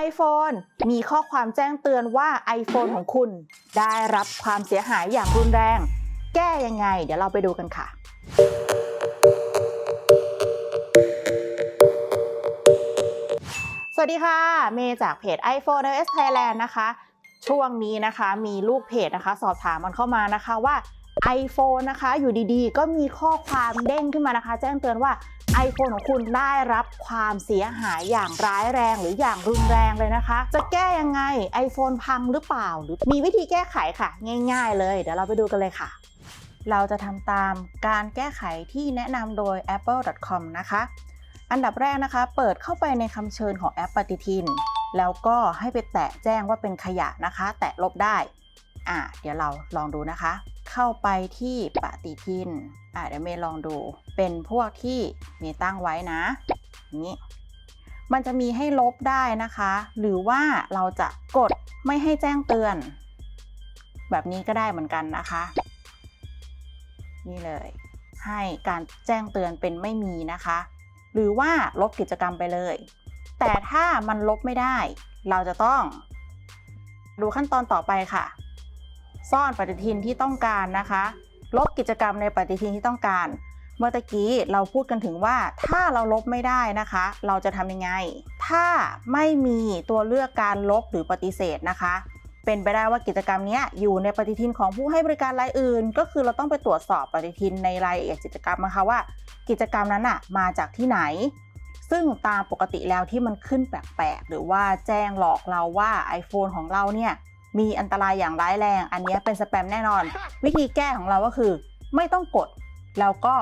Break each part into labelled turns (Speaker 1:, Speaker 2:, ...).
Speaker 1: iPhone มีข้อความแจ้งเตือนว่า iPhone ของคุณ ได้รับความเสียหายอย่างรุนแรง แก้ยังไง เดี๋ยวเราไปดูกันค่ะสวัสดีค่ะ เมย์จากเพจ iPhone iOS Thailand นะคะ ช่วงนี้นะคะมีลูกเพจนะคะ สอบถามมันเข้ามานะคะว่า iPhone นะคะ อยู่ดีๆ ก็มีข้อความเด้งขึ้นมานะคะ แจ้งเตือนว่า iPhone ของคุณได้รับความเสียหายอย่างร้ายแรงหรืออย่างรุนแรงเลยนะคะ จะแก้ยังไง iPhone พังหรือเปล่าหรือมีวิธีแก้ไขค่ะ ง่าย ๆ เลย เดี๋ยวเราไปดูกันเลยค่ะ เราจะทำตามการแก้ไขที่แนะนำโดย apple.com นะคะ อันดับแรกนะคะ เปิดเข้าไปในคำเชิญของแอปปฏิทิน แล้วก็ให้ไปแตะแจ้งว่าเป็นขยะนะคะ แตะลบได้อะเดี๋ยวเราลองดูนะคะ เข้าไปที่ปฏิทิน อะเดี๋ยวเมย์ลองดู เป็นพวกที่เมย์ตั้งไว้นะ นี้ มันจะมีให้ลบได้นะคะ หรือว่าเราจะกดไม่ให้แจ้งเตือน แบบนี้ก็ได้เหมือนกันนะคะ นี่เลย ให้การแจ้งเตือนเป็นไม่มีนะคะ หรือว่าลบกิจกรรมไปเลย แต่ถ้ามันลบไม่ได้ เราจะต้อง ดูขั้นตอนต่อไปค่ะ ซ่อนปฏิทินที่ต้องการนะคะ ลบกิจกรรมในปฏิทินที่ต้องการ เมื่อตะกี้เราพูดกันถึงว่าถ้าเราลบไม่ได้นะคะ เราจะทำยังไง ถ้าไม่มีตัวเลือกการลบหรือปฏิเสธนะคะ เป็นไปได้ว่ากิจกรรมนี้อยู่ในปฏิทินของผู้ให้บริการรายอื่น ก็คือเราต้องไปตรวจสอบปฏิทินในรายละเอียดกิจกรรมนะคะว่า กิจกรรมนั้นอะมาจากที่ไหนซึ่งตามปกติแล้วที่มันขึ้นแปลกๆ หรือว่าแจ้งหลอกเราว่า iPhone ของเราเนี่ย มีอันตรายอย่างร้ายแรง อันนี้เป็นสแปมแน่นอน วิธีแก้ของเราก็คือ ไม่ต้องกดแล้วก็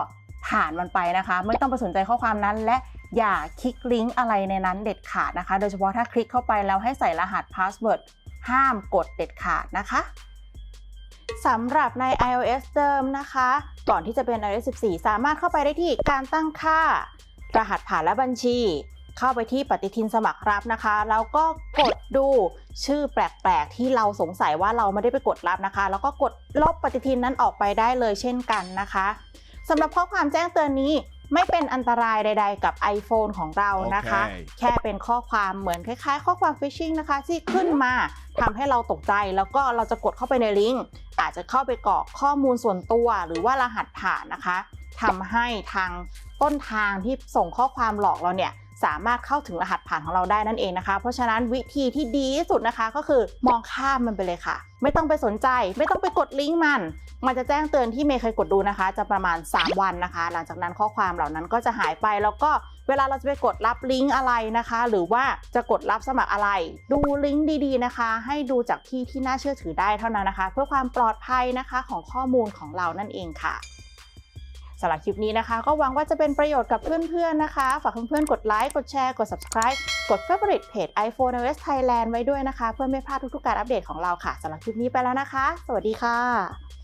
Speaker 1: ผ่านมันไปนะคะ ไม่ต้องไปสนใจข้อความนั้น และอย่าคลิกลิงก์อะไรในนั้นเด็ดขาดนะคะ โดยเฉพาะถ้าคลิกเข้าไปแล้วให้ใส่รหัสพาสเวิร์ดห้ามกดเด็ดขาดนะคะสำหรับใน iOS เดิมนะคะ ก่อนที่จะเป็น iOS 14 สามารถเข้าไปได้ที่การตั้งค่า รหัสผ่านและบัญชี เข้าไปที่ปฏิทินสมัครรับนะคะ แล้วก็กดดูชื่อแปลกๆ ที่เราสงสัยว่าเราไม่ได้ไปกดรับนะคะ แล้วก็กดลบปฏิทินนั้นออกไปได้เลยเช่นกันนะคะสำหรับข้อความแจ้งเตือนนี้ไม่เป็นอันตรายใด ๆ กับ iPhone ของเรานะคะ
Speaker 2: โอเค
Speaker 1: แค่เป็นข้อความเหมือนคล้ายๆ ข้อความฟิชชิงนะคะ ที่ขึ้นมาทำให้เราตกใจ แล้วก็เราจะกดเข้าไปในลิงก์อาจจะเข้าไปกรอกข้อมูลส่วนตัว หรือว่ารหัสผ่านนะคะทำให้ทางต้นทางที่ส่งข้อความหลอกเราเนี่ย สามารถเข้าถึงรหัสผ่านของเราได้นั่นเองนะคะ เพราะฉะนั้นวิธีที่ดีที่สุดนะคะก็คือมองข้ามมันไปเลยค่ะ ไม่ต้องไปสนใจ ไม่ต้องไปกดลิงก์มัน มันจะแจ้งเตือนที่เมย์เคยกดดูนะคะ จะประมาณ 3 วันนะคะ หลังจากนั้นข้อความเหล่านั้นก็จะหายไปแล้วก็เวลาเราจะไปกดรับลิงก์อะไรนะคะ หรือว่าจะกดรับสมัครอะไร ดูลิงก์ดีๆนะคะ ให้ดูจากที่ที่น่าเชื่อถือได้เท่านั้นนะคะ เพื่อความปลอดภัยนะคะของข้อมูลของเรานั่นเองค่ะ สำหรับคลิปนี้นะคะ ก็หวังว่าจะเป็นประโยชน์กับเพื่อนๆนะคะ ฝากเพื่อนๆกดไลค์กดแชร์กด subscribe กด favorite เพจ iPhone iOS Thailand ไว้ด้วยนะคะ เพื่อไม่พลาดทุกๆการอัปเดตของเราค่ะสำหรับคลิปนี้ไปแล้วนะคะ สวัสดีค่ะ